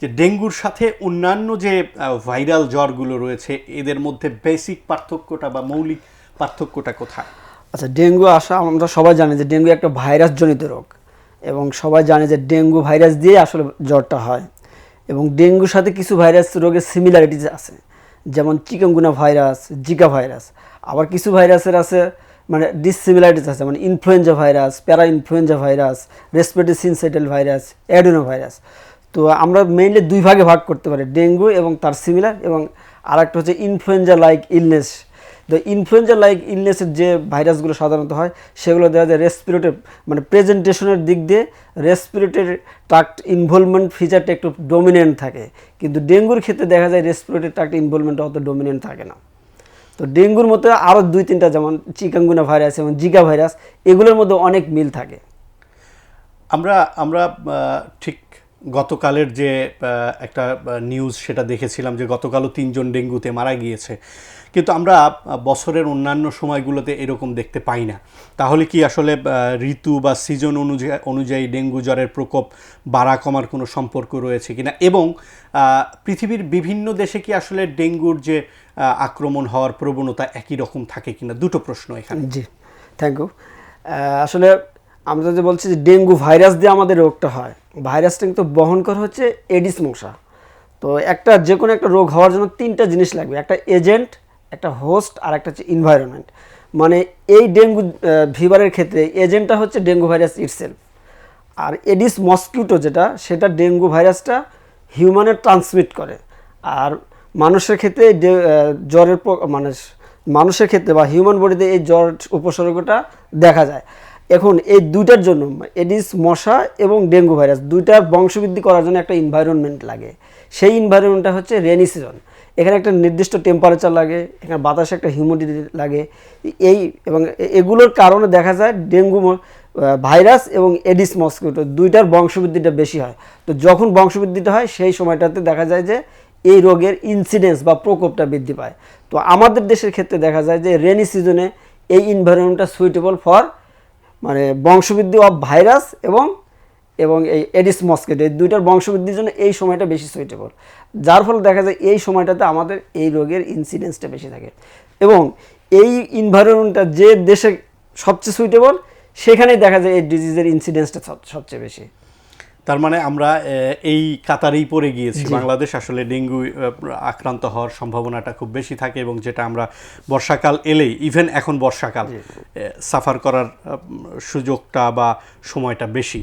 যে ডেঙ্গুর সাথে অন্যান্য যে ভাইরাল জ্বরগুলো রয়েছে, এদের মধ্যে বেসিক পার্থক্যটা বা মৌলিক পার্থক্যটা কোথায়? আচ্ছা ডেঙ্গু আসা, আমরা সবাই জানি যে ডেঙ্গু একটা ভাইরাস জনিত রোগ এবং সবাই জানে যে ডেঙ্গু ভাইরাস দিয়ে আসলে জ্বরটা হয় এবং ডেঙ্গুর সাথে কিছু ভাইরাস রোগের সিমিলারিটিস আছে। যেমন চিকেনগুনা ভাইরাস, জিকা ভাইরাস, আবার কিছু ভাইরাসের আছে মানে ডিসিমিলারিটিস আছে মানে influenza virus parainfluenza virus respiratory syncytial virus adenovirus তো আমরা মেইনলি দুই ভাগে ভাগ করতে পারি, ডেঙ্গু এবং তার সিমিলার এবং আরেকটা হচ্ছে ইনফ্লুয়েঞ্জা লাইক ইলনেস তো ইনফ্লুয়েঞ্জা লাইক ইলনেসের যে ভাইরাসগুলো সাধারণত হয়, সেগুলো দেখা যায় রেসপিরেটর মানে প্রেজেন্টেশনের দিক দিয়ে রেসপিরেটরি ট্রাক্ট ইনভলভমেন্ট ফিচারটা একটু ডমিনেন্ট থাকে। কিন্তু ডেঙ্গুর ক্ষেত্রে দেখা যায় রেসপিরেটরি ট্রাক্ট ইনভলভমেন্ট অত ডমিনেন্ট থাকে না। তো ডেঙ্গুর মতো আরও দুই তিনটা যেমন চিকাঙ্গুনা ভাইরাস এবং জিকা ভাইরাস এগুলোর মধ্যে অনেক মিল থাকে। আমরা আমরা ঠিক গতকালের যে একটা নিউজ সেটা দেখেছিলাম যে গতকালও তিনজন ডেঙ্গুতে মারা গিয়েছে। কিন্তু আমরা বছরের অন্যান্য সময়গুলোতে এরকম দেখতে পাই না। তাহলে কি আসলে ঋতু বা সিজন অনুযায়ী অনুযায়ী ডেঙ্গু জ্বরের প্রকোপ বাড়া কমার কোনো সম্পর্ক রয়েছে কিনা? এবং পৃথিবীর বিভিন্ন দেশে কি আসলে ডেঙ্গুর যে আক্রমণ হওয়ার প্রবণতা একই রকম থাকে কিনা? দুটো প্রশ্ন এখানে। জি থ্যাংক ইউ আসলে আমরা যে বলছি যে ডেঙ্গু ভাইরাস দিয়ে আমাদের রোগটা হয় ভাইরাসটা কিন্তু বহন করা হচ্ছে এডিস মশা তো একটা যে কোনো একটা রোগ হওয়ার জন্য তিনটা জিনিস লাগবে, একটা এজেন্ট একটা হোস্ট আর একটা হচ্ছে ইনভায়রনমেন্ট মানে এই ডেঙ্গু ভিভারের ক্ষেত্রে এজেন্টটা হচ্ছে ডেঙ্গু ভাইরাস ইটসেলফ আর এডিস মসকিউটো যেটা, সেটা ডেঙ্গু ভাইরাসটা হিউম্যানে ট্রান্সমিট করে। আর মানুষের ক্ষেত্রে জ্বরের মানে মানুষের ক্ষেত্রে বা হিউম্যান বডিতে এই জ্বর উপসর্গটা দেখা যায়। এখন এই দুইটার জন্য এডিস মশা এবং ডেঙ্গু ভাইরাস দুইটার বংশবৃদ্ধি করার জন্য একটা এনভায়রনমেন্ট লাগে। সেই এনভায়রনমেন্টটা হচ্ছে রেনি সিজন এখানে একটা নির্দিষ্ট টেম্পারেচার লাগে, এখানে বাতাসে একটা হিউমিডিটি লাগে। এই এবং এগুলোর কারণে দেখা যায় ডেঙ্গু ভাইরাস এবং এডিস মস্কিটো দুইটার বংশবৃদ্ধিটা বেশি হয়। তো যখন বংশবৃদ্ধিটা হয়, সেই সময়টাতে দেখা যায় যে এই রোগের ইনসিডেন্স বা প্রকোপটা বৃদ্ধি পায়। তো আমাদের দেশের ক্ষেত্রে দেখা যায় যে রেনি সিজনে এই এনভায়রনমেন্টটা সুইটেবল ফর মানে বংশবৃদ্ধি অফ ভাইরাস এবং এবং এই এডিস মস্কিটো এই দুইটার বংশবৃদ্ধির জন্য এই সময়টা বেশি সুইটেবল যার ফলে দেখা যায় এই সময়টাতে আমাদের এই রোগের ইনসিডেন্সটা বেশি থাকে। এবং এই ইনভায়রনমেন্টটা যে দেশে সবচেয়ে সুইটেবল সেখানেই দেখা যায় এই ডিজিজের ইনসিডেন্সটা সবচেয়ে বেশি। তার মানে আমরা এই কাতারেই পড়ে গিয়েছি। বাংলাদেশ আসলে ডেঙ্গু আক্রান্ত হওয়ার সম্ভাবনাটা খুব বেশি থাকে এবং যেটা আমরা বর্ষাকাল এলেই ইভেন এখন বর্ষাকাল সাফার করার সুযোগটা বা সময়টা বেশি।